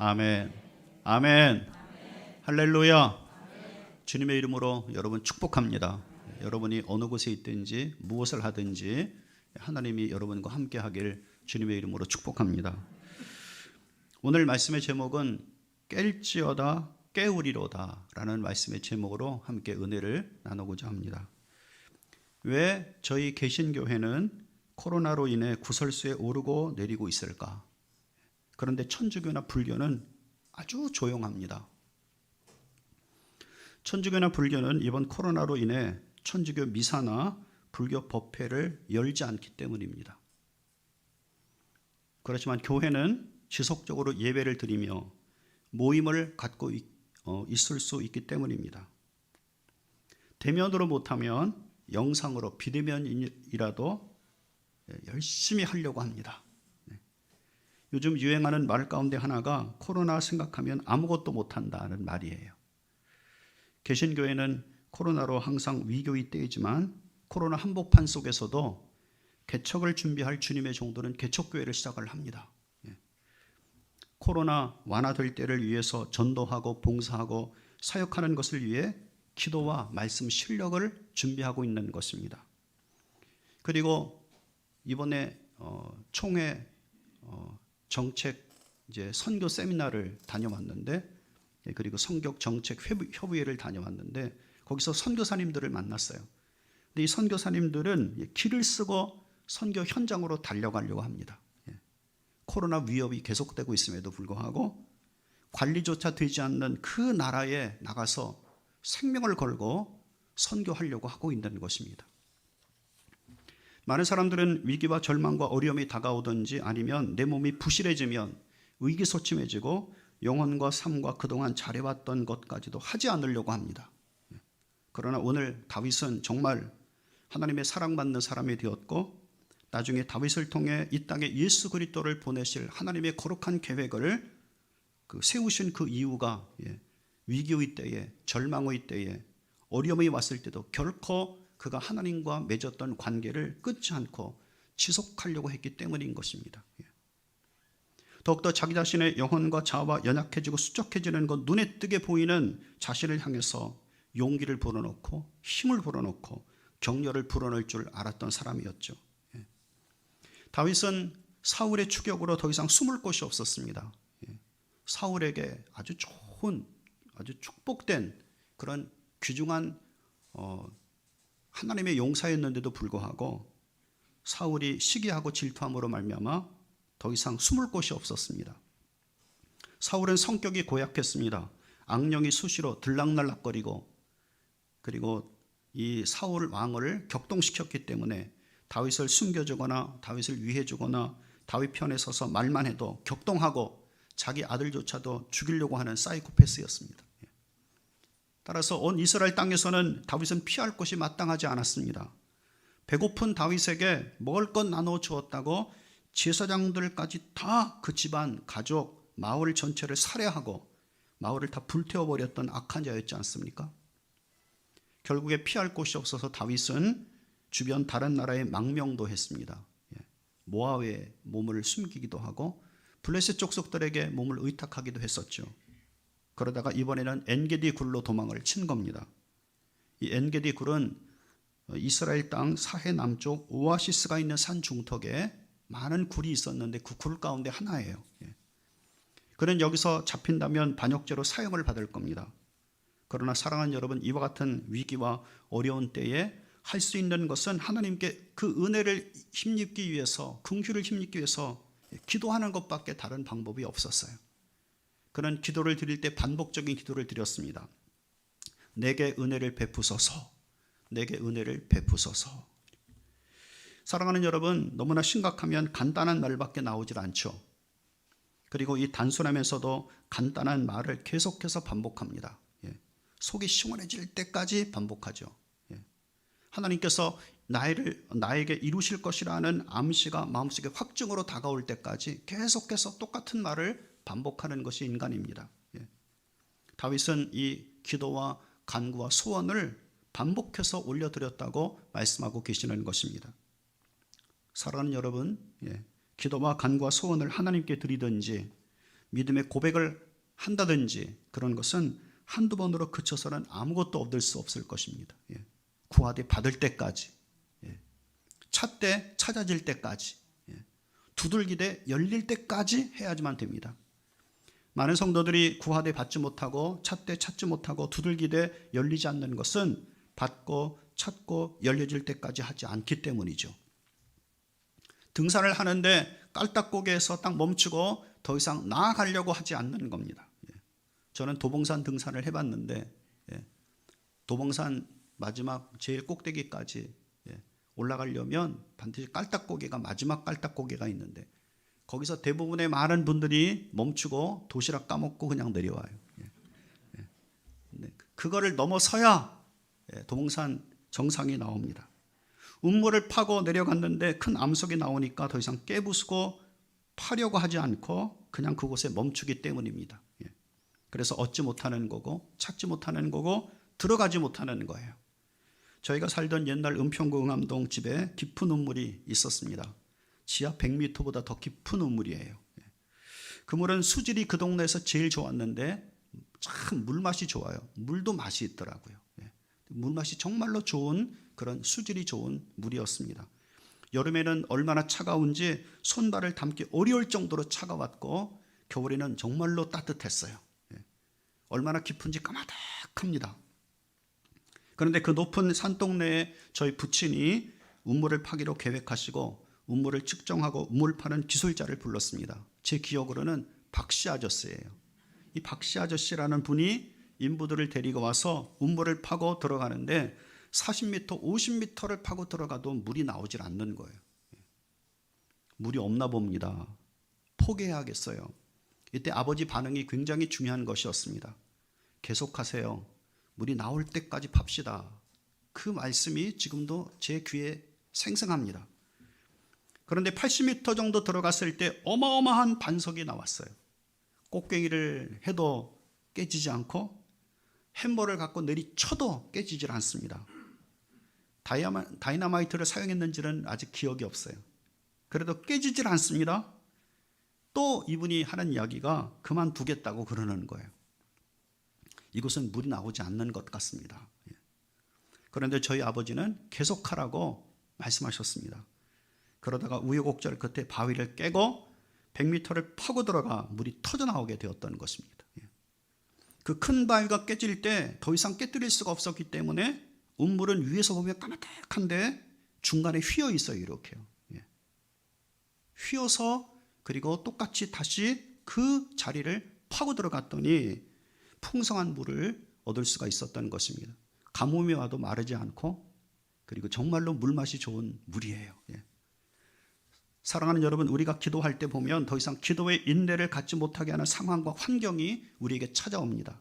아멘. 아멘. 할렐루야. 주님의 이름으로 여러분 축복합니다. 여러분이 어느 곳에 있든지 무엇을 하든지 하나님이 여러분과 함께 하길 주님의 이름으로 축복합니다. 오늘 말씀의 제목은 깰지어다 깨우리로다라는 말씀의 제목으로 함께 은혜를 나누고자 합니다. 왜 저희 개신교회는 코로나로 인해 구설수에 오르고 내리고 있을까? 그런데 천주교나 불교는 아주 조용합니다. 천주교나 불교는 이번 코로나로 인해 천주교 미사나 불교 법회를 열지 않기 때문입니다. 그렇지만 교회는 지속적으로 예배를 드리며 모임을 갖고 어, 있을 수 있기 때문입니다. 대면으로 못하면 영상으로 비대면이라도 열심히 하려고 합니다. 네. 요즘 유행하는 말 가운데 하나가 코로나 생각하면 아무것도 못한다는 말이에요. 개신교회는 코로나로 항상 위교의 때이지만 코로나 한복판 속에서도 개척을 준비할 주님의 종도는 개척교회를 시작을 합니다. 예. 코로나 완화될 때를 위해서 전도하고 봉사하고 사역하는 것을 위해 기도와 말씀 실력을 준비하고 있는 것입니다. 그리고 이번에 어, 총회 어, 정책 이제 선교 세미나를 다녀왔는데 예, 그리고 성격 정책 협의회를 다녀왔는데 거기서 선교사님들을 만났어요. 근데 이 선교사님들은 길을 쓰고 선교 현장으로 달려가려고 합니다. 예. 코로나 위협이 계속되고 있음에도 불구하고 관리조차 되지 않는 그 나라에 나가서 생명을 걸고 선교하려고 하고 있는 것입니다. 많은 사람들은 위기와 절망과 어려움이 다가오든지 아니면 내 몸이 부실해지면 의기소침해지고 영혼과 삶과 그동안 잘해왔던 것까지도 하지 않으려고 합니다. 그러나 오늘 다윗은 정말 하나님의 사랑받는 사람이 되었고 나중에 다윗을 통해 이 땅에 예수 그리스도를 보내실 하나님의 거룩한 계획을 그 세우신 그 이유가 예, 위기의 때에 절망의 때에 어려움이 왔을 때도 결코 그가 하나님과 맺었던 관계를 끊지 않고 지속하려고 했기 때문인 것입니다. 예. 더욱더 자기 자신의 영혼과 자아와 연약해지고 수척해지는 것 눈에 띄게 보이는 자신을 향해서 용기를 불어넣고 힘을 불어넣고 격려를 불어넣을 줄 알았던 사람이었죠. 예. 다윗은 사울의 추격으로 더 이상 숨을 곳이 없었습니다. 예. 사울에게 아주 좋은 아주 축복된 그런 귀중한 어, 하나님의 용사였는데도 불구하고 사울이 시기하고 질투함으로 말미암아 더 이상 숨을 곳이 없었습니다. 사울은 성격이 고약했습니다. 악령이 수시로 들락날락거리고 그리고 이 사울 왕을 격동시켰기 때문에 다윗을 숨겨주거나 다윗을 위해주거나 다윗 편에 서서 말만 해도 격동하고 자기 아들조차도 죽이려고 하는 사이코패스였습니다. 따라서 온 이스라엘 땅에서는 다윗은 피할 곳이 마땅하지 않았습니다. 배고픈 다윗에게 먹을 것 나눠 주었다고 제사장들까지 다 그 집안, 가족, 마을 전체를 살해하고 마을을 다 불태워 버렸던 악한 자였지 않습니까? 결국에 피할 곳이 없어서 다윗은 주변 다른 나라에 망명도 했습니다. 예. 모아에 몸을 숨기기도 하고 블레셋 족속들에게 몸을 의탁하기도 했었죠. 그러다가 이번에는 엔게디 굴로 도망을 친 겁니다. 이 엔게디 굴은 이스라엘 땅 사해 남쪽 오아시스가 있는 산 중턱에 많은 굴이 있었는데 그 굴 가운데 하나예요. 예. 그는 여기서 잡힌다면 반역죄로 사형을 받을 겁니다. 그러나 사랑하는 여러분, 이와 같은 위기와 어려운 때에 할 수 있는 것은 하나님께 그 은혜를 힘입기 위해서, 긍휼을 힘입기 위해서 기도하는 것밖에 다른 방법이 없었어요. 그는 기도를 드릴 때 반복적인 기도를 드렸습니다. 내게 은혜를 베푸소서. 내게 은혜를 베푸소서. 사랑하는 여러분, 너무나 심각하면 간단한 말밖에 나오질 않죠. 그리고 이 단순하면서도 간단한 말을 계속해서 반복합니다. 예. 속이 시원해질 때까지 반복하죠. 예. 하나님께서 나를, 나에게 이루실 것이라는 암시가 마음속에 확증으로 다가올 때까지 계속해서 똑같은 말을 반복하는 것이 인간입니다. 예. 다윗은 이 기도와 간구와 소원을 반복해서 올려드렸다고 말씀하고 계시는 것입니다. 사랑하는 여러분, 예. 기도와 간구와 소원을 하나님께 드리든지 믿음의 고백을 한다든지 그런 것은 한두 번으로 그쳐서는 아무것도 얻을 수 없을 것입니다. 예. 구하되 받을 때까지, 예. 찾되 찾아질 때까지, 예. 두들기되 열릴 때까지 해야지만 됩니다. 많은 성도들이 구하되 받지 못하고 찾되 찾지 못하고 두들기되 열리지 않는 것은 받고 찾고 열려질 때까지 하지 않기 때문이죠. 등산을 하는데 깔딱고개에서 딱 멈추고 더 이상 나아가려고 하지 않는 겁니다. 예. 저는 도봉산 등산을 해봤는데 예. 도봉산 마지막 제일 꼭대기까지 예. 올라가려면 반드시 깔딱고개가 마지막 깔딱고개가 있는데 거기서 대부분의 많은 분들이 멈추고 도시락 까먹고 그냥 내려와요. 예. 예. 네. 그거를 넘어서야 예, 도봉산 정상이 나옵니다. 운물을 파고 내려갔는데 큰 암석이 나오니까 더 이상 깨부수고 파려고 하지 않고 그냥 그곳에 멈추기 때문입니다. 예. 그래서 얻지 못하는 거고 찾지 못하는 거고 들어가지 못하는 거예요. 저희가 살던 옛날 은평구 응암동 집에 깊은 우물이 있었습니다. 지하 100m보다 더 깊은 우물이에요. 예. 그 물은 수질이 그 동네에서 제일 좋았는데 참 물맛이 좋아요. 물도 맛이 있더라고요. 예. 물맛이 정말로 좋은 그런 수질이 좋은 물이었습니다. 여름에는 얼마나 차가운지 손발을 담기 어려울 정도로 차가웠고 겨울에는 정말로 따뜻했어요. 예. 얼마나 깊은지 까마득합니다. 그런데 그 높은 산동네에 저희 부친이 운물을 파기로 계획하시고 운물을 측정하고 우물 파는 기술자를 불렀습니다. 제 기억으로는 박씨 아저씨예요. 이 박씨 아저씨라는 분이 인부들을 데리고 와서 운물을 파고 들어가는데 40m, 50m를 파고 들어가도 물이 나오질 않는 거예요. 물이 없나 봅니다. 포기해야겠어요. 이때 아버지 반응이 굉장히 중요한 것이었습니다. 계속하세요. 물이 나올 때까지 팝시다. 그 말씀이 지금도 제 귀에 생생합니다. 그런데 80m 정도 들어갔을 때 어마어마한 반석이 나왔어요. 꽃갱이를 해도 깨지지 않고 햄버를 갖고 내리쳐도 깨지질 않습니다. 다이아마, 다이나마이트를 사용했는지는 아직 기억이 없어요. 그래도 깨지질 않습니다. 또 이분이 하는 이야기가 그만두겠다고 그러는 거예요. 이곳은 물이 나오지 않는 것 같습니다. 예. 그런데 저희 아버지는 계속하라고 말씀하셨습니다. 그러다가 우여곡절 끝에 바위를 깨고 100m를 파고 들어가 물이 터져 나오게 되었던 것입니다. 그 큰 바위가 깨질 때 더 이상 깨뜨릴 수가 없었기 때문에 운물은 위에서 보면 까마득한데 중간에 휘어 있어요 이렇게요. 예. 휘어서 그리고 똑같이 다시 그 자리를 파고 들어갔더니 풍성한 물을 얻을 수가 있었던 것입니다. 가뭄이 와도 마르지 않고 그리고 정말로 물맛이 좋은 물이에요. 예. 사랑하는 여러분, 우리가 기도할 때 보면 더 이상 기도의 인내를 갖지 못하게 하는 상황과 환경이 우리에게 찾아옵니다.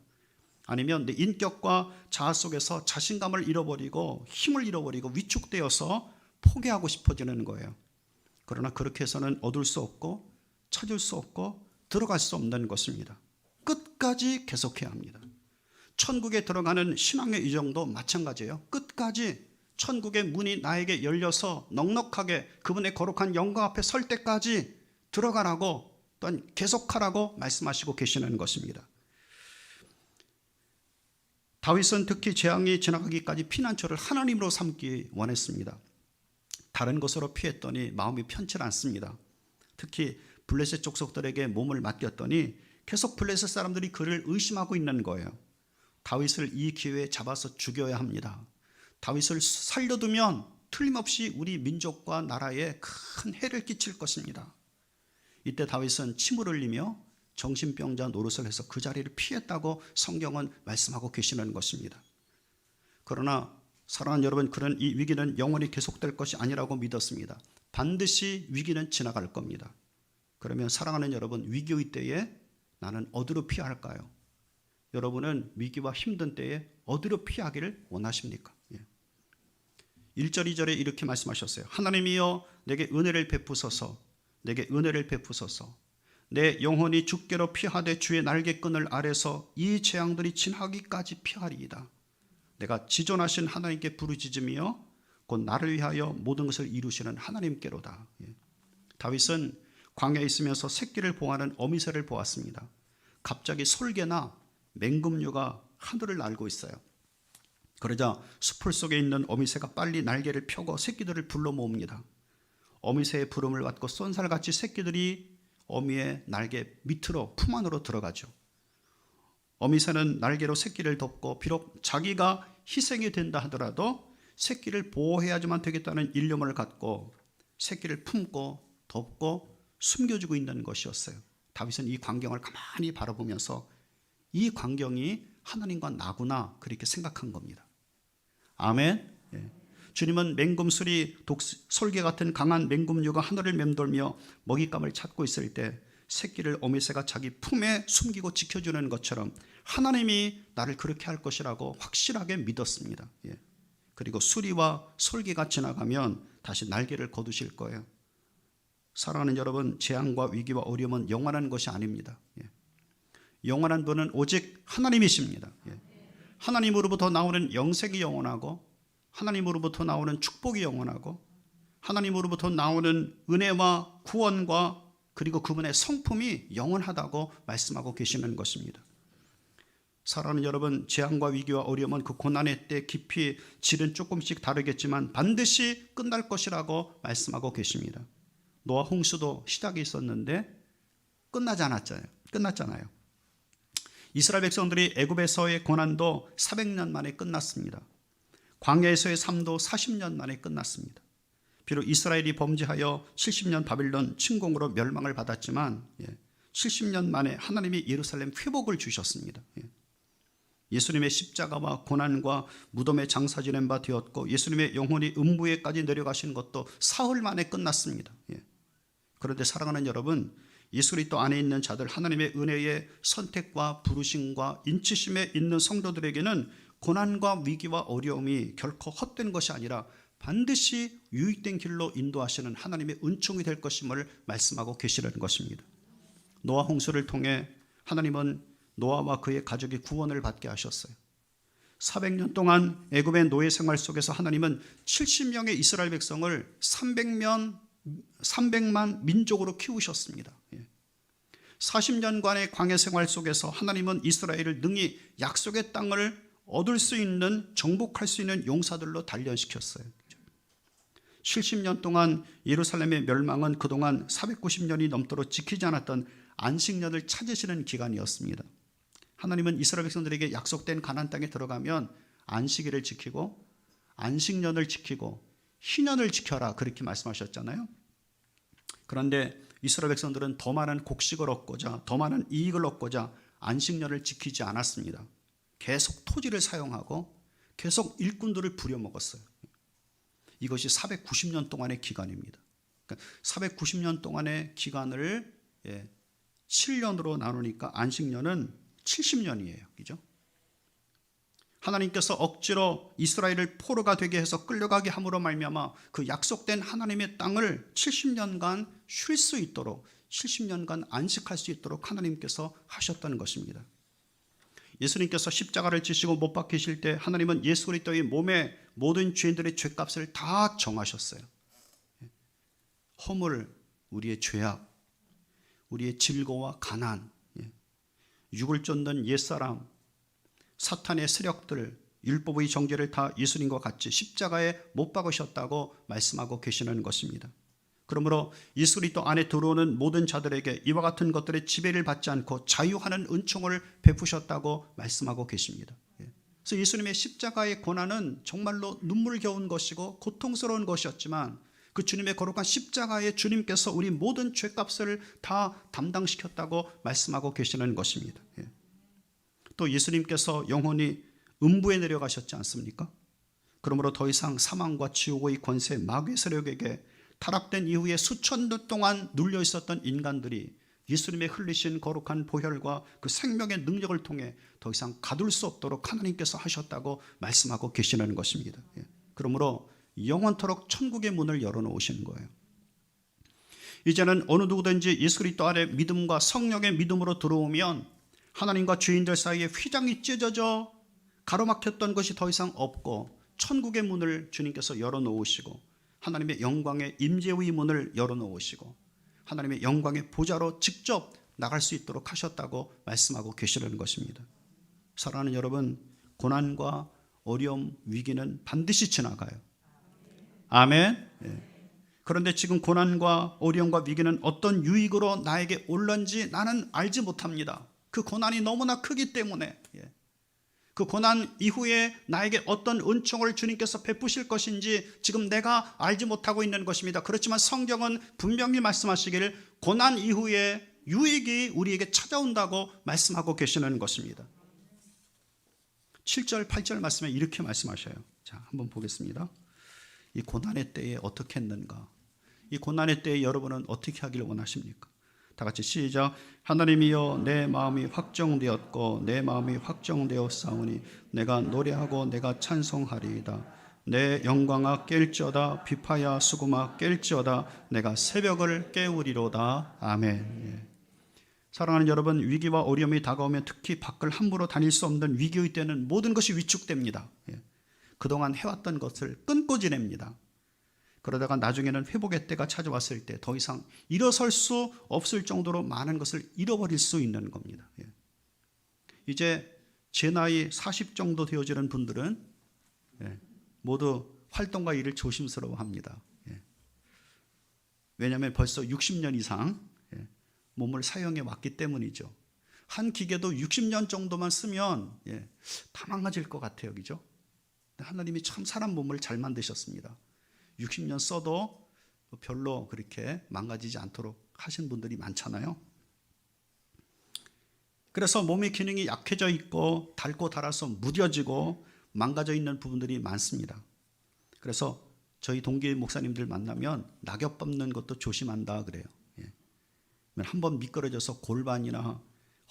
아니면 내 인격과 자아 속에서 자신감을 잃어버리고 힘을 잃어버리고 위축되어서 포기하고 싶어지는 거예요. 그러나 그렇게 해서는 얻을 수 없고 찾을 수 없고 들어갈 수 없는 것입니다. 끝까지 계속해야 합니다. 천국에 들어가는 신앙의 이정도 마찬가지예요. 끝까지 천국의 문이 나에게 열려서 넉넉하게 그분의 거룩한 영광 앞에 설 때까지 들어가라고 또한 계속하라고 말씀하시고 계시는 것입니다. 다윗은 특히 재앙이 지나가기까지 피난처를 하나님으로 삼기 원했습니다. 다른 곳으로 피했더니 마음이 편치 않습니다. 특히 블레셋 족속들에게 몸을 맡겼더니 계속 블레셋 사람들이 그를 의심하고 있는 거예요. 다윗을 이 기회에 잡아서 죽여야 합니다. 다윗을 살려두면 틀림없이 우리 민족과 나라에 큰 해를 끼칠 것입니다. 이때 다윗은 침을 흘리며 정신병자 노릇을 해서 그 자리를 피했다고 성경은 말씀하고 계시는 것입니다. 그러나 사랑하는 여러분 그런 이 위기는 영원히 계속될 것이 아니라고 믿었습니다. 반드시 위기는 지나갈 겁니다. 그러면 사랑하는 여러분 위기의 때에 나는 어디로 피할까요? 여러분은 위기와 힘든 때에 어디로 피하기를 원하십니까? 1절, 2절에 이렇게 말씀하셨어요. 하나님이여 내게 은혜를 베푸소서, 내게 은혜를 베푸소서. 내 영혼이 죽게로 피하되 주의 날개끈을 아래서 이 재앙들이 지나기까지 피하리이다. 내가 지존하신 하나님께 부르짖으며 곧 나를 위하여 모든 것을 이루시는 하나님께로다. 예. 다윗은 광야에 있으면서 새끼를 보호하는 어미새를 보았습니다. 갑자기 솔개나 맹금류가 하늘을 날고 있어요. 그러자 수풀 속에 있는 어미새가 빨리 날개를 펴고 새끼들을 불러 모읍니다. 어미새의 부름을 받고 쏜살같이 새끼들이 어미의 날개 밑으로 품 안으로 들어가죠. 어미새는 날개로 새끼를 덮고 비록 자기가 희생이 된다 하더라도 새끼를 보호해야지만 되겠다는 일념을 갖고 새끼를 품고 덮고 숨겨주고 있는 것이었어요. 다윗은 이 광경을 가만히 바라보면서 이 광경이 하나님과 나구나 그렇게 생각한 겁니다. 아멘. 예. 주님은 맹금술이 독, 솔개 같은 강한 맹금류가 하늘을 맴돌며 먹잇감을 찾고 있을 때 새끼를 어미새가 자기 품에 숨기고 지켜주는 것처럼 하나님이 나를 그렇게 할 것이라고 확실하게 믿었습니다. 예. 그리고 수리와 솔개가 지나가면 다시 날개를 거두실 거예요. 사랑하는 여러분, 재앙과 위기와 어려움은 영원한 것이 아닙니다. 예. 영원한 분은 오직 하나님이십니다. 예. 하나님으로부터 나오는 영생이 영원하고 하나님으로부터 나오는 축복이 영원하고 하나님으로부터 나오는 은혜와 구원과 그리고 그분의 성품이 영원하다고 말씀하고 계시는 것입니다. 사랑하는 여러분, 재앙과 위기와 어려움은 그 고난의 때 깊이 질은 조금씩 다르겠지만 반드시 끝날 것이라고 말씀하고 계십니다. 노아 홍수도 시작이 있었는데 끝나지 않았잖아요. 끝났잖아요. 이스라엘 백성들이 애굽에서의 고난도 400년 만에 끝났습니다. 광야에서의 삶도 40년 만에 끝났습니다. 비록 이스라엘이 범죄하여 70년 바빌론 침공으로 멸망을 받았지만 70년 만에 하나님이 예루살렘 회복을 주셨습니다. 예수님의 십자가와 고난과 무덤에 장사 지낸 바 되었고 예수님의 영혼이 음부에까지 내려가신 것도 사흘 만에 끝났습니다. 그런데 사랑하는 여러분, 예수 그리스도 안에 있는 자들 하나님의 은혜의 선택과 부르심과 인치심에 있는 성도들에게는 고난과 위기와 어려움이 결코 헛된 것이 아니라 반드시 유익된 길로 인도하시는 하나님의 은총이 될 것임을 말씀하고 계시라는 것입니다. 노아 홍수를 통해 하나님은 노아와 그의 가족이 구원을 받게 하셨어요. 400년 동안 애굽의 노예 생활 속에서 하나님은 70명의 이스라엘 백성을 300명 300만 민족으로 키우셨습니다. 40년간의 광야 생활 속에서 하나님은 이스라엘을 능히 약속의 땅을 얻을 수 있는 정복할 수 있는 용사들로 단련시켰어요. 70년 동안 예루살렘의 멸망은 그동안 490년이 넘도록 지키지 않았던 안식년을 찾으시는 기간이었습니다. 하나님은 이스라엘 백성들에게 약속된 가나안 땅에 들어가면 안식일을 지키고 안식년을 지키고 희년을 지켜라 그렇게 말씀하셨잖아요. 그런데 이스라엘 백성들은 더 많은 곡식을 얻고자 더 많은 이익을 얻고자 안식년을 지키지 않았습니다. 계속 토지를 사용하고 계속 일꾼들을 부려먹었어요. 이것이 490년 동안의 기간입니다. 그러니까 490년 동안의 기간을 7년으로 나누니까 안식년은 70년이에요. 그죠? 하나님께서 억지로 이스라엘을 포로가 되게 해서 끌려가게 함으로 말미암아 그 약속된 하나님의 땅을 70년간 쉴 수 있도록 70년간 안식할 수 있도록 하나님께서 하셨다는 것입니다. 예수님께서 십자가를 지시고 못 박히실 때 하나님은 예수 그리스도의 몸에 모든 죄인들의 죄값을 다 정하셨어요. 허물, 우리의 죄악, 우리의 질고와 가난, 육을 쫓는 옛사람, 사탄의 세력들, 율법의 정죄를 다 예수님과 같이 십자가에 못 박으셨다고 말씀하고 계시는 것입니다. 그러므로 그리스도 안에 들어오는 모든 자들에게 이와 같은 것들의 지배를 받지 않고 자유하는 은총을 베푸셨다고 말씀하고 계십니다. 예. 그래서 예수님의 십자가의 고난은 정말로 눈물겨운 것이고 고통스러운 것이었지만 그 주님의 거룩한 십자가에 주님께서 우리 모든 죄값을 다 담당시켰다고 말씀하고 계시는 것입니다. 예. 또 예수님께서 영혼이 음부에 내려가셨지 않습니까? 그러므로 더 이상 사망과 지옥의 권세 마귀의 세력에게 타락된 이후에 수천 년 동안 눌려 있었던 인간들이 예수님의 흘리신 거룩한 보혈과 그 생명의 능력을 통해 더 이상 가둘 수 없도록 하나님께서 하셨다고 말씀하고 계시는 것입니다. 예. 그러므로 영원토록 천국의 문을 열어놓으시는 거예요. 이제는 어느 누구든지 예수 그리스도 안에 믿음과 성령의 믿음으로 들어오면 하나님과 죄인들 사이에 휘장이 찢어져 가로막혔던 것이 더 이상 없고 천국의 문을 주님께서 열어놓으시고 하나님의 영광의 임재의 문을 열어놓으시고 하나님의 영광의 보좌로 직접 나갈 수 있도록 하셨다고 말씀하고 계시려는 것입니다. 사랑하는 여러분, 고난과 어려움, 위기는 반드시 지나가요. 아멘. 예. 그런데 지금 고난과 어려움과 위기는 어떤 유익으로 나에게 올런지 나는 알지 못합니다. 그 고난이 너무나 크기 때문에 예. 그 고난 이후에 나에게 어떤 은총을 주님께서 베푸실 것인지 지금 내가 알지 못하고 있는 것입니다. 그렇지만 성경은 분명히 말씀하시기를 고난 이후에 유익이 우리에게 찾아온다고 말씀하고 계시는 것입니다. 7절, 8절 말씀에 이렇게 말씀하셔요. 자, 한번 보겠습니다. 이 고난의 때에 어떻게 했는가? 이 고난의 때에 여러분은 어떻게 하기를 원하십니까? 다 같이 시작. 하나님이여 내 마음이 확정되었고 내 마음이 확정되어 싸우니 내가 노래하고 내가 찬송하리이다. 내 영광아 깰지어다 비파야 수구마 깰지어다 내가 새벽을 깨우리로다. 아멘. 예. 사랑하는 여러분 위기와 어려움이 다가오면 특히 밖을 함부로 다닐 수 없는 위기의 때는 모든 것이 위축됩니다. 예. 그동안 해왔던 것을 끊고 지냅니다. 그러다가 나중에는 회복의 때가 찾아왔을 때 더 이상 일어설 수 없을 정도로 많은 것을 잃어버릴 수 있는 겁니다. 예. 이제 제 나이 40 정도 되어지는 분들은 예, 모두 활동과 일을 조심스러워합니다. 예. 왜냐하면 벌써 60년 이상 예, 몸을 사용해 왔기 때문이죠. 한 기계도 60년 정도만 쓰면 예, 다 망가질 것 같아요, 그죠? 하나님이 참 사람 몸을 잘 만드셨습니다. 60년 써도 별로 그렇게 망가지지 않도록 하신 분들이 많잖아요. 그래서 몸의 기능이 약해져 있고 닳고 닳아서 무뎌지고 망가져 있는 부분들이 많습니다. 그래서 저희 동기 목사님들 만나면 낙엽 밟는 것도 조심한다 그래요. 예. 한번 미끄러져서 골반이나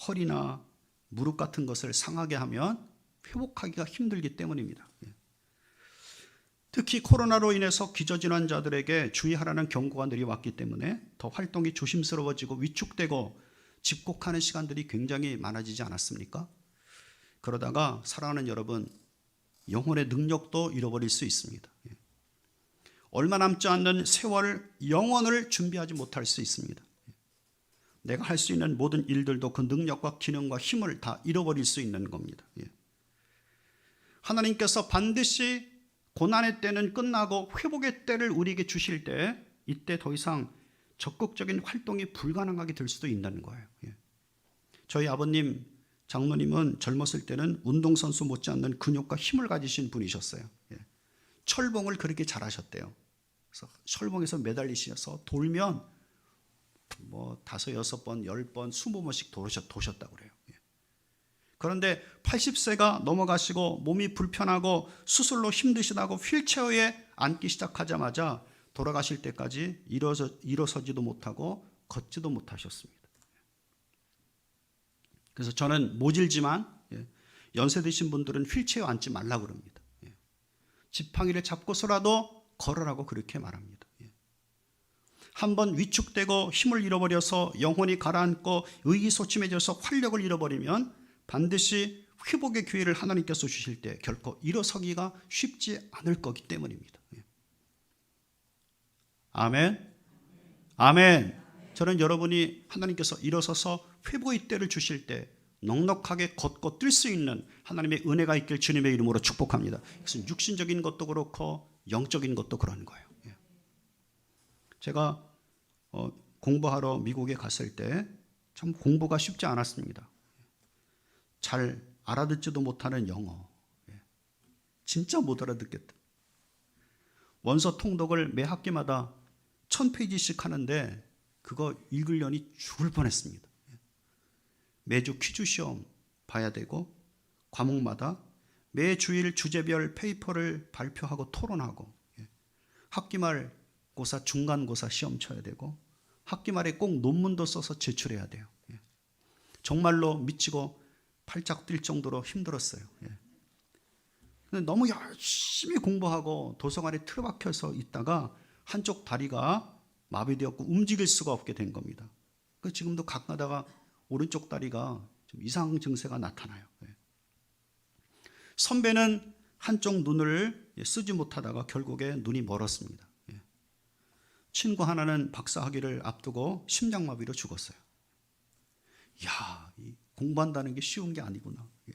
허리나 무릎 같은 것을 상하게 하면 회복하기가 힘들기 때문입니다. 예. 특히 코로나로 인해서 기저질환자들에게 주의하라는 경고가 내려왔기 때문에 더 활동이 조심스러워지고 위축되고 집콕하는 시간들이 굉장히 많아지지 않았습니까? 그러다가 사랑하는 여러분 영혼의 능력도 잃어버릴 수 있습니다. 예. 얼마 남지 않는 세월 영혼을 준비하지 못할 수 있습니다. 예. 내가 할 수 있는 모든 일들도 그 능력과 기능과 힘을 다 잃어버릴 수 있는 겁니다. 예. 하나님께서 반드시 고난의 때는 끝나고 회복의 때를 우리에게 주실 때 이때 더 이상 적극적인 활동이 불가능하게 될 수도 있는 거예요. 예. 저희 아버님 장로님은 젊었을 때는 운동선수 못지않는 근육과 힘을 가지신 분이셨어요. 예. 철봉을 그렇게 잘하셨대요. 그래서 철봉에서 매달리셔서 돌면 뭐 다섯 여섯 번, 열 번, 스무 번씩 도셨, 도셨다고 그래요. 예. 그런데 80세가 넘어가시고 몸이 불편하고 수술로 힘드시다고 휠체어에 앉기 시작하자마자 돌아가실 때까지 일어서, 일어서지도 못하고 걷지도 못하셨습니다. 그래서 저는 모질지만 예, 연세 드신 분들은 휠체어 앉지 말라 그럽니다. 예. 지팡이를 잡고서라도 걸으라고 그렇게 말합니다. 예. 한번 위축되고 힘을 잃어버려서 영혼이 가라앉고 의기소침해져서 활력을 잃어버리면 반드시 회복의 기회를 하나님께서 주실 때 결코 일어서기가 쉽지 않을 거기 때문입니다. 아멘. 아멘. 저는 여러분이 하나님께서 일어서서 회복의 때를 주실 때 넉넉하게 걷고 뛸 수 있는 하나님의 은혜가 있길 주님의 이름으로 축복합니다. 이것은 육신적인 것도 그렇고 영적인 것도 그런 거예요. 예. 제가 어, 공부하러 미국에 갔을 때 참 공부가 쉽지 않았습니다. 잘 알아듣지도 못하는 영어. 예. 진짜 못 알아듣겠다. 원서 통독을 매 학기마다 천 페이지씩 하는데 그거 읽으려니 죽을 뻔했습니다. 매주 퀴즈 시험 봐야 되고 과목마다 매 주일 주제별 페이퍼를 발표하고 토론하고 예. 학기말 고사 중간고사 시험 쳐야 되고 학기 말에 꼭 논문도 써서 제출해야 돼요. 예. 정말로 미치고 팔짝 뛸 정도로 힘들었어요. 예. 너무 열심히 공부하고 도서관에 틀어박혀서 있다가 한쪽 다리가 마비되었고 움직일 수가 없게 된 겁니다. 그 지금도 가끔가다가 오른쪽 다리가 좀 이상 증세가 나타나요. 예. 선배는 한쪽 눈을 쓰지 못하다가 결국에 눈이 멀었습니다. 예. 친구 하나는 박사학위를 앞두고 심장마비로 죽었어요. 야, 이 공부한다는 게 쉬운 게 아니구나. 예.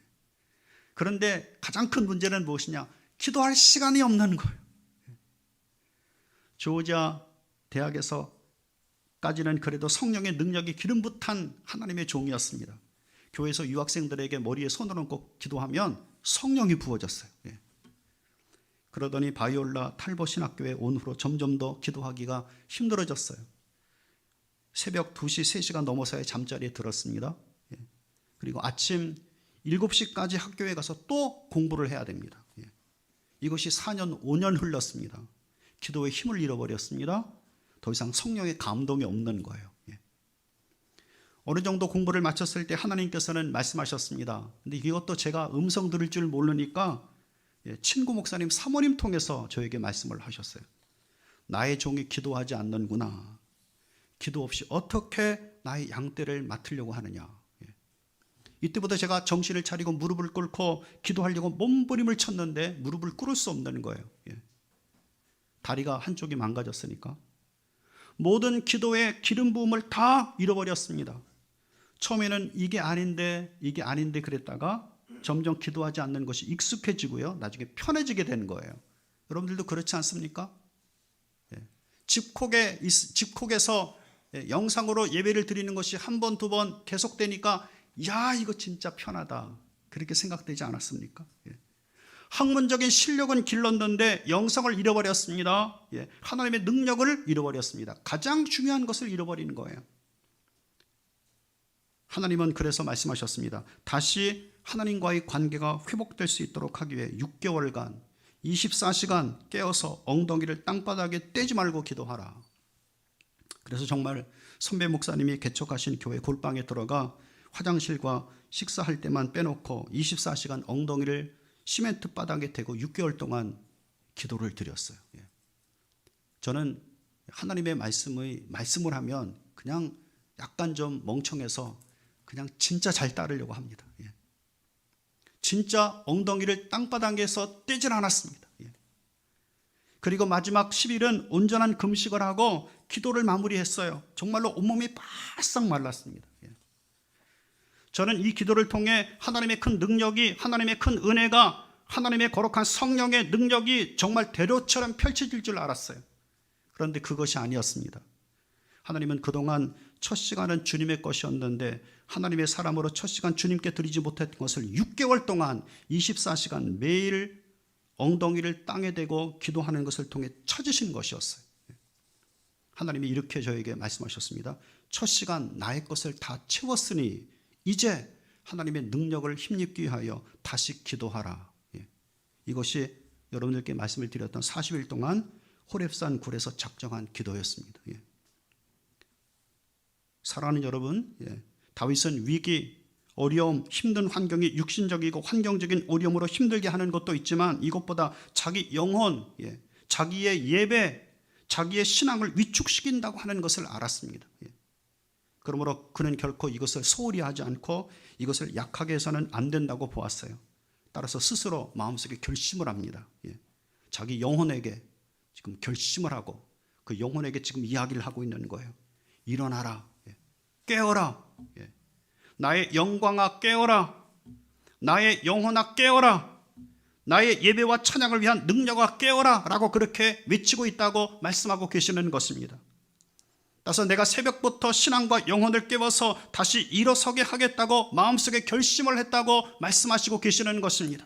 그런데 가장 큰 문제는 무엇이냐? 기도할 시간이 없는 거예요. 예. 조지아 대학에서까지는 그래도 성령의 능력이 기름붓한 하나님의 종이었습니다. 교회에서 유학생들에게 머리에 손을 얹고 기도하면 성령이 부어졌어요. 예. 그러더니 바이올라 탈보 신학교에 온 후로 점점 더 기도하기가 힘들어졌어요. 새벽 2시, 3시가 넘어서야 잠자리에 들었습니다. 예. 그리고 아침 7시까지 학교에 가서 또 공부를 해야 됩니다. 예. 이것이 4년, 5년 흘렀습니다. 기도의 힘을 잃어버렸습니다. 더 이상 성령의 감동이 없는 거예요. 예. 어느 정도 공부를 마쳤을 때 하나님께서는 말씀하셨습니다. 근데 이것도 제가 음성 들을 줄 모르니까 예, 친구 목사님 사모님 통해서 저에게 말씀을 하셨어요. 나의 종이 기도하지 않는구나. 기도 없이 어떻게 나의 양떼를 맡으려고 하느냐. 예. 이때부터 제가 정신을 차리고 무릎을 꿇고 기도하려고 몸부림을 쳤는데 무릎을 꿇을 수 없는 거예요. 예. 다리가 한쪽이 망가졌으니까. 모든 기도의 기름 부음을 다 잃어버렸습니다. 처음에는 이게 아닌데 이게 아닌데 그랬다가 점점 기도하지 않는 것이 익숙해지고요. 나중에 편해지게 되는 거예요. 여러분들도 그렇지 않습니까? 예. 집콕에 있- 집콕에서 예, 영상으로 예배를 드리는 것이 한 번 두 번 계속되니까 야 이거 진짜 편하다 그렇게 생각되지 않았습니까? 예. 학문적인 실력은 길렀는데 영성을 잃어버렸습니다. 예. 하나님의 능력을 잃어버렸습니다. 가장 중요한 것을 잃어버리는 거예요. 하나님은 그래서 말씀하셨습니다. 다시 하나님과의 관계가 회복될 수 있도록 하기 위해 6개월간 24시간 깨어서 엉덩이를 땅바닥에 떼지 말고 기도하라. 그래서 정말 선배 목사님이 개척하신 교회 골방에 들어가 화장실과 식사할 때만 빼놓고 24시간 엉덩이를 시멘트 바닥에 대고 6개월 동안 기도를 드렸어요. 예. 저는 하나님의 말씀의 말씀을 하면 그냥 약간 좀 멍청해서 그냥 진짜 잘 따르려고 합니다. 예. 진짜 엉덩이를 땅바닥에서 떼질 않았습니다. 예. 그리고 마지막 10일은 온전한 금식을 하고 기도를 마무리했어요. 정말로 온몸이 바싹 말랐습니다. 예. 저는 이 기도를 통해 하나님의 큰 능력이 하나님의 큰 은혜가 하나님의 거룩한 성령의 능력이 정말 대로처럼 펼쳐질 줄 알았어요. 그런데 그것이 아니었습니다. 하나님은 그동안 첫 시간은 주님의 것이었는데 하나님의 사람으로 첫 시간 주님께 드리지 못했던 것을 6개월 동안 24시간 매일 엉덩이를 땅에 대고 기도하는 것을 통해 찾으신 것이었어요. 하나님이 이렇게 저에게 말씀하셨습니다. 첫 시간 나의 것을 다 채웠으니 이제 하나님의 능력을 힘입기 위하여 다시 기도하라. 예. 이것이 여러분들께 말씀을 드렸던 40일 동안 호랩산 굴에서 작정한 기도였습니다. 예. 사랑하는 여러분, 예. 다윗은 위기, 어려움, 힘든 환경이 육신적이고 환경적인 어려움으로 힘들게 하는 것도 있지만 이것보다 자기 영혼, 예. 자기의 예배, 자기의 신앙을 위축시킨다고 하는 것을 알았습니다. 예. 그러므로 그는 결코 이것을 소홀히 하지 않고 이것을 약하게 해서는 안 된다고 보았어요. 따라서 스스로 마음속에 결심을 합니다. 예. 자기 영혼에게 지금 결심을 하고 그 영혼에게 지금 이야기를 하고 있는 거예요. 일어나라. 예. 깨어라. 예. 나의 영광아 깨어라. 나의 영혼아 깨어라. 나의 예배와 찬양을 위한 능력아 깨어라. 라고 그렇게 외치고 있다고 말씀하고 계시는 것입니다. 따라서 내가 새벽부터 신앙과 영혼을 깨워서 다시 일어서게 하겠다고 마음속에 결심을 했다고 말씀하시고 계시는 것입니다.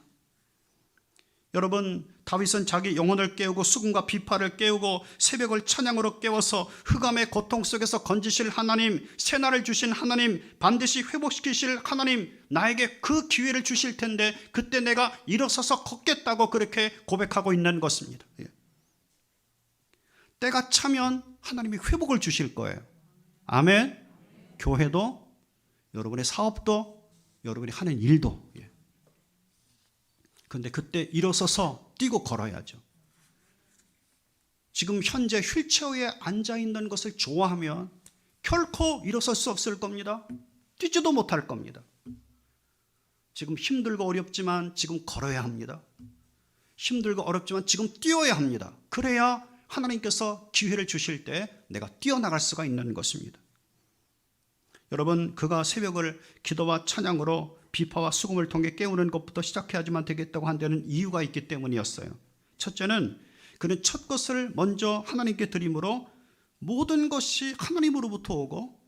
여러분 다윗은 자기 영혼을 깨우고 수금과 비파를 깨우고 새벽을 찬양으로 깨워서 흑암의 고통 속에서 건지실 하나님 새날을 주신 하나님 반드시 회복시키실 하나님 나에게 그 기회를 주실 텐데 그때 내가 일어서서 걷겠다고 그렇게 고백하고 있는 것입니다. 예. 때가 차면 하나님이 회복을 주실 거예요. 아멘. 교회도 여러분의 사업도 여러분이 하는 일도. 예. 그런데 그때 일어서서 뛰고 걸어야죠. 지금 현재 휠체어에 앉아 있는 것을 좋아하면 결코 일어설 수 없을 겁니다. 뛰지도 못할 겁니다. 지금 힘들고 어렵지만 지금 걸어야 합니다. 힘들고 어렵지만 지금 뛰어야 합니다. 그래야 하나님께서 기회를 주실 때 내가 뛰어나갈 수가 있는 것입니다. 여러분, 그가 새벽을 기도와 찬양으로 비파와 수금을 통해 깨우는 것부터 시작해야지만 되겠다고 한 데는 이유가 있기 때문이었어요. 첫째는 그는 첫 것을 먼저 하나님께 드림으로 모든 것이 하나님으로부터 오고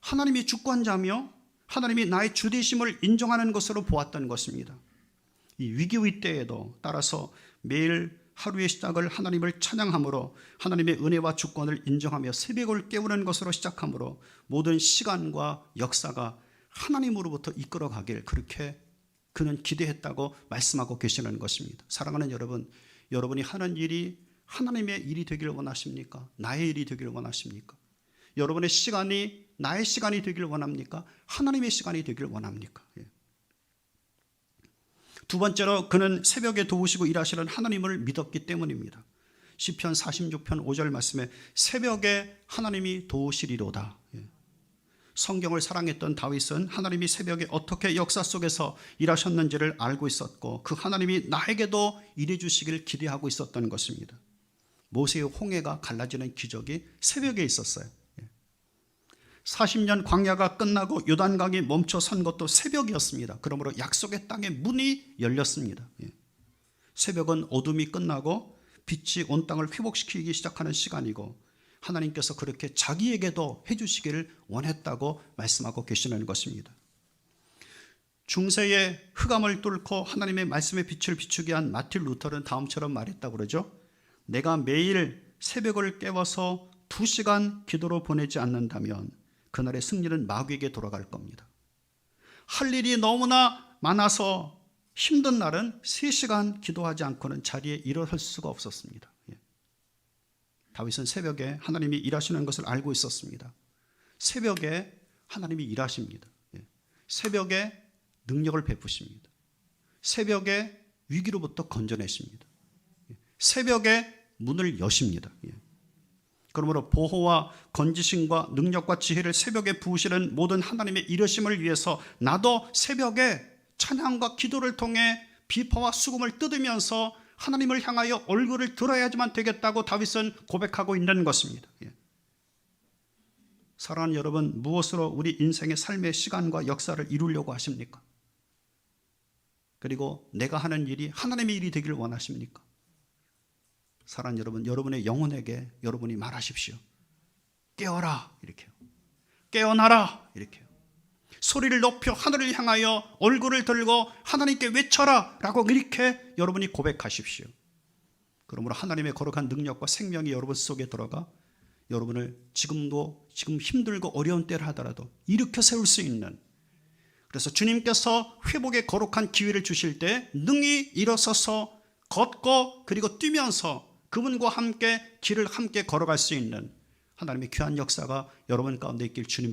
하나님이 주권자며 하나님이 나의 주되심을 인정하는 것으로 보았던 것입니다. 이 위기의 때에도 따라서 매일 하루의 시작을 하나님을 찬양함으로 하나님의 은혜와 주권을 인정하며 새벽을 깨우는 것으로 시작함으로 모든 시간과 역사가 하나님으로부터 이끌어가길 그렇게 그는 기대했다고 말씀하고 계시는 것입니다. 사랑하는 여러분, 여러분이 하는 일이 하나님의 일이 되기를 원하십니까? 나의 일이 되기를 원하십니까? 여러분의 시간이 나의 시간이 되기를 원합니까? 하나님의 시간이 되기를 원합니까? 예. 두 번째로 그는 새벽에 도우시고 일하시는 하나님을 믿었기 때문입니다. 시편 46편 5절 말씀에 새벽에 하나님이 도우시리로다. 예. 성경을 사랑했던 다윗은 하나님이 새벽에 어떻게 역사 속에서 일하셨는지를 알고 있었고 그 하나님이 나에게도 일해 주시기를 기대하고 있었던 것입니다. 모세의 홍해가 갈라지는 기적이 새벽에 있었어요. 40년 광야가 끝나고 요단강이 멈춰 선 것도 새벽이었습니다. 그러므로 약속의 땅의 문이 열렸습니다. 예. 새벽은 어둠이 끝나고 빛이 온 땅을 회복시키기 시작하는 시간이고 하나님께서 그렇게 자기에게도 해주시기를 원했다고 말씀하고 계시는 것입니다. 중세의 흑암을 뚫고 하나님의 말씀의 빛을 비추게 한 마틴 루터는 다음처럼 말했다고 그러죠. 내가 매일 새벽을 깨워서 두 시간 기도로 보내지 않는다면 그날의 승리는 마귀에게 돌아갈 겁니다. 할 일이 너무나 많아서 힘든 날은 3시간 기도하지 않고는 자리에 일어설 수가 없었습니다. 예. 다윗은 새벽에 하나님이 일하시는 것을 알고 있었습니다. 새벽에 하나님이 일하십니다. 예. 새벽에 능력을 베푸십니다. 새벽에 위기로부터 건져내십니다. 예. 새벽에 문을 여십니다. 예. 그러므로 보호와 건지심과 능력과 지혜를 새벽에 부으시는 모든 하나님의 이르심을 위해서 나도 새벽에 찬양과 기도를 통해 비파와 수금을 뜯으면서 하나님을 향하여 얼굴을 들어야지만 되겠다고 다윗은 고백하고 있는 것입니다. 예. 사랑하는 여러분, 무엇으로 우리 인생의 삶의 시간과 역사를 이루려고 하십니까? 그리고 내가 하는 일이 하나님의 일이 되기를 원하십니까? 사랑하는 여러분, 여러분의 영혼에게 여러분이 말하십시오. 깨어라 이렇게요. 깨어나라 이렇게요. 소리를 높여 하늘을 향하여 얼굴을 들고 하나님께 외쳐라라고 이렇게 여러분이 고백하십시오. 그러므로 하나님의 거룩한 능력과 생명이 여러분 속에 들어가 여러분을 지금도 지금 힘들고 어려운 때를 하더라도 일으켜 세울 수 있는 그래서 주님께서 회복의 거룩한 기회를 주실 때 능히 일어서서 걷고 그리고 뛰면서 그분과 함께 길을 함께 걸어갈 수 있는 하나님의 귀한 역사가 여러분 가운데 있길 주님의